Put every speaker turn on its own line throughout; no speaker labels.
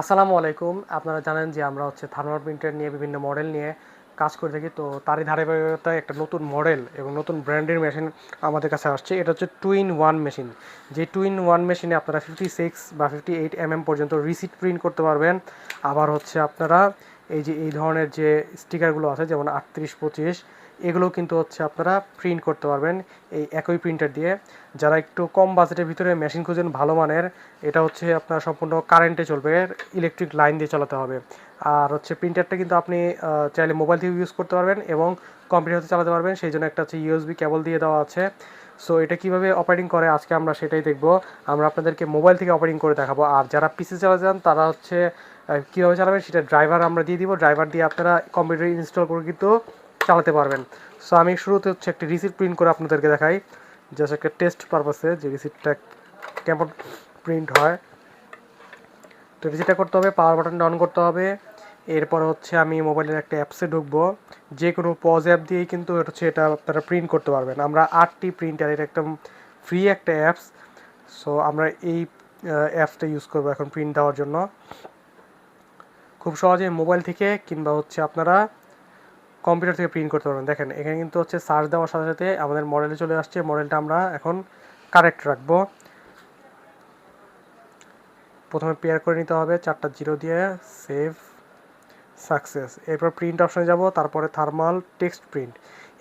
আসসালামু আলাইকুম। আপনারা জানেন যে আমরা হচ্ছে থার্মাল প্রিন্টার নিয়ে বিভিন্ন মডেল নিয়ে কাজ করে থাকি। তো তারই ধারাবাহিকতায় একটা নতুন মডেল এবং নতুন ব্র্যান্ডের মেশিন আমাদের কাছে আসছে। এটা হচ্ছে টু ইন ওয়ান মেশিন। যে টু ইন ওয়ান মেশিনে আপনারা ফিফটি সিক্স বা ফিফটি এইট এমএম পর্যন্ত রিসিট প্রিন্ট করতে পারবেন। আবার হচ্ছে আপনারা এই যে, এই ধরনের যে স্টিকারগুলো আছে, যেমন আটত্রিশ পঁচিশ এগুলো কিন্তু হচ্ছে আপনারা প্রিন্ট করতে পারবেন এই একই প্রিন্টার দিয়ে। যারা একটু কম বাজেটের ভিতরে মেশিন খুঁজেন ভালো মানের, এটা হচ্ছে আপনার সম্পূর্ণ কারেন্টে চলবে ইলেকট্রিক লাইন দিয়ে চালাতে হবে। আর হচ্ছে প্রিন্টারটা কিন্তু আপনি চাইলে মোবাইল থেকে ইউজ করতে পারবেন এবং কম্পিউটারতে চালাতে পারবেন। সেই জন্য একটা হচ্ছে ইউএসবি কেবল দিয়ে দেওয়া আছে। সো এটা কীভাবে অপারেটিং করে আজকে আমরা সেটাই দেখব। আমরা আপনাদেরকে মোবাইল থেকে অপারেটিং করে দেখাবো। আর যারা পিসি চালাতে চান, তারা হচ্ছে কীভাবে চালাবেন সেটা ড্রাইভার আমরা দিয়ে দিব। ড্রাইভার দিয়ে আপনারা কম্পিউটার ইনস্টল করে কিন্তু চালাতে পারবেন। সো আমি শুরুতে হচ্ছে একটি রিসিট প্রিন্ট করে আপনাদেরকে দেখাই। জাস্ট একটা টেস্ট পারপাসে যে রিসিটটা কেমন প্রিন্ট হয়। তো রিসিটটা করতে হবে পাওয়ার বাটনটা অন করতে হবে। এরপর হচ্ছে আমি মোবাইলের একটা অ্যাপসে ঢুকবো। যে কোনো পজ অ্যাপ দিয়েই কিন্তু হচ্ছে এটা আপনারা প্রিন্ট করতে পারবেন। আমরা আটটি প্রিন্টার এটা একটা ফ্রি একটা অ্যাপস সো আমরা এই অ্যাপসটা ইউজ করব এখন প্রিন্ট দেওয়ার জন্য। খুব সহজে মোবাইল থেকে কিংবা হচ্ছে আপনারা কম্পিউটার থেকে প্রিন্ট করতে পারবেন। দেখেন, এখানে কিন্তু হচ্ছে সার্চ দেওয়ার সাথে সাথে আমাদের মডেলে চলে আসছে। মডেলটা আমরা এখন কারেক্ট রাখব। প্রথমে পেয়ার করে নিতে হবে। চারটা জিরো দিয়ে সেভ সাকসেস এরপর প্রিন্ট অপশানে যাব। তারপরে থার্মাল টেক্সট প্রিন্ট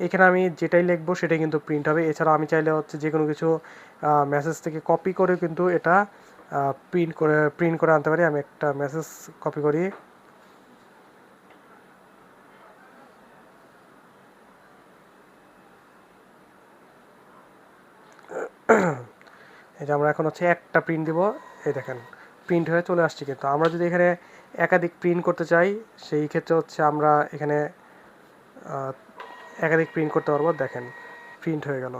এখানে আমি যেটাই লিখব, সেটাই কিন্তু প্রিন্ট হবে। এছাড়া আমি চাইলে হচ্ছে যে কোনো কিছু মেসেজ থেকে কপি করে কিন্তু এটা প্রিন্ট করে প্রিন্ট করে আনতে পারি। আমি একটা মেসেজ কপি করি। এই যে আমরা এখন হচ্ছে একটা প্রিন্ট দিব, এই দেখেন প্রিন্ট হয়ে চলে আসছে কিন্তু। আমরা যদি এখানে একাধিক প্রিন্ট করতে চাই, সেই ক্ষেত্রে হচ্ছে আমরা এখানে একাধিক প্রিন্ট করতে পারব। দেখেন প্রিন্ট হয়ে গেল।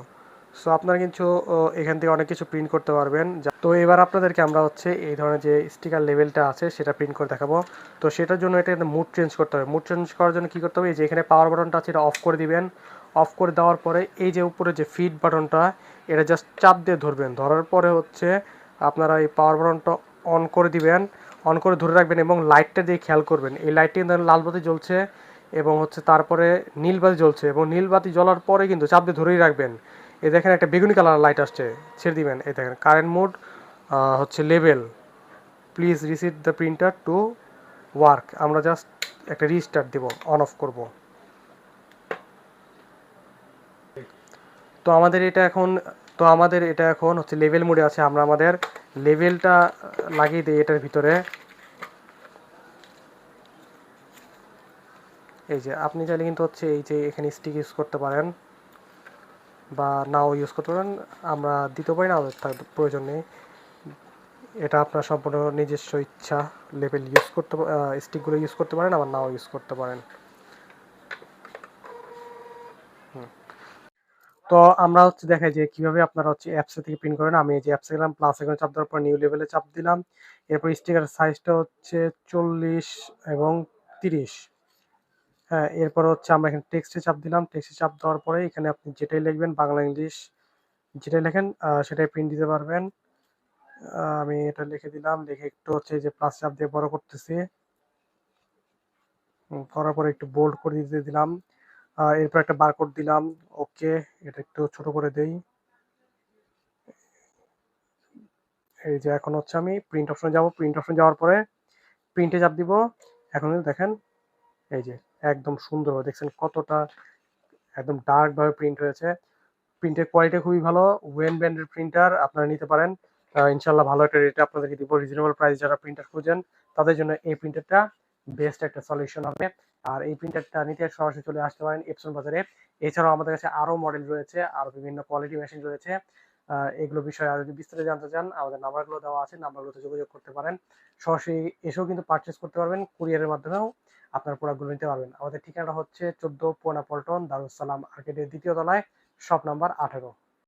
সো আপনারা কিন্তু এখান থেকে অনেক কিছু প্রিন্ট করতে পারবেন। তো এবার আপনাদেরকে আমরা হচ্ছে এই ধরনের যে স্টিকার লেভেলটা আছে, সেটা প্রিন্ট করে দেখাবো। তো সেটার জন্য এটা মুড চেঞ্জ করতে হবে। মুড চেঞ্জ করার জন্য কী করতে হবে? যে এখানে পাওয়ার বাটনটা আছে, এটা অফ করে দিবেন। অফ করে দেওয়ার পরে এই যে উপরে যে ফিড বাটনটা এটা জাস্ট চাপ দিয়ে ধরবেন। ধরার পরে হচ্ছে আপনারা এই পাওয়ার বাটনটা অন করে দিবেন। অন করে ধরে রাখবেন এবং লাইটটা দিয়ে খেয়াল করবেন। এই লাইটটি কিন্তু লাল বাতি জ্বলছে এবং হচ্ছে তারপরে নীল বাতি জ্বলছে এবং নীল বাতি জ্বলার পরে কিন্তু চাপ দিয়ে ধরেই রাখবেন। এই দেখেন একটা বেগুনি কালার লাইট আসছে, ছেড়ে দিবেন। এই দেখেন কারেন্ট মোড হচ্ছে level please receipt the printer to work আমরা জাস্ট একটা রিস্টার্ট দেব অন অফ করব। তো আমাদের এটা এখন, তো আমাদের এটা এখন হচ্ছে লেভেল মোডে আছে। আমরা আমাদের লেভেলটা লাগিয়ে দিই এটার ভিতরে। এই যে, আপনি চাইলে কিন্তু হচ্ছে এই যে এখানে স্টিক ইউজ করতে পারেন বা নাও ইউজ করতে পারেন। আমরা দিতে পারি না আমাদের প্রয়োজন নেই। এটা আপনার সম্পূর্ণ নিজস্ব ইচ্ছা লেভেল ইউজ করতে স্টিকগুলো ইউজ করতে পারেন, আবার নাও ইউজ করতে পারেন। তো আমরা হচ্ছে দেখাই যে কীভাবে আপনারা হচ্ছে অ্যাপস থেকে প্রিন্ট করেন। আমি যে অ্যাপসে গেলাম প্লাস এখানে চাপ দেওয়ার পর নিউ লেভেলে চাপ দিলাম। এরপর স্টিকার সাইজটা হচ্ছে চল্লিশ এবং তিরিশ। হ্যাঁ এরপর হচ্ছে আমরা এখানে টেক্সটে চাপ দিলাম। টেক্সটে চাপ দেওয়ার পরে এখানে আপনি যেটাই লিখবেন, বাংলা, ইংলিশ, যেটাই লেখেন সেটাই প্রিন্ট দিতে পারবেন। আমি এটা লিখে দিলাম। লিখে একটু হচ্ছে যে প্লাস চাপ দিয়ে বড় করতেছি। করার পরে একটু বোল্ড করে দিতে দিলাম। এরপর একটা বারকোড দিলাম। ওকে এটা একটু ছোট করে দেই। এই যে এখন হচ্ছে আমি প্রিন্ট অপশনে যাব। প্রিন্ট অপশনে যাওয়ার পরে প্রিন্টে চাপ দিব। এখন দেখেন, এই যে একদম সুন্দর দেখছেন কতটা একদম ডার্ক ভাবে প্রিন্ট হয়েছে। প্রিন্টের কোয়ালিটি খুবই ভালো। ওয়েন ব্র্যান্ডের প্রিন্টার আপনারা নিতে পারেন। ইনশাল্লাহ ভালো একটা রেটে আপনাদেরকে দিব। রিজনেবল প্রাইস যারা প্রিন্টার খুঁজেন, তাদের জন্য এই প্রিন্টারটা বেস্ট একটা সলিউশন হবে। আর এই প্রিন্টারটা নিতে সরাসরি চলে আসতে পারেন এপসন বাজারে। এছাড়াও আমাদের কাছে আরও মডেল রয়েছে আরও বিভিন্ন কোয়ালিটি মেশিন রয়েছে। এগুলো বিষয়ে আর যদি বিস্তারিত জানতে চান, আমাদের নাম্বারগুলো দেওয়া আছে নাম্বারগুলোতে যোগাযোগ করতে পারেন। সরাসরি এসেও কিন্তু পারচেস করতে পারবেন কুরিয়ারের মাধ্যমেও আপনার প্রোডাক্টগুলো নিতে পারবেন। আমাদের ঠিকানাটা হচ্ছে চোদ্দ পোনা পল্টন দারুসালাম আর্কেডের দ্বিতীয় তলায় শপ নাম্বার আঠেরো।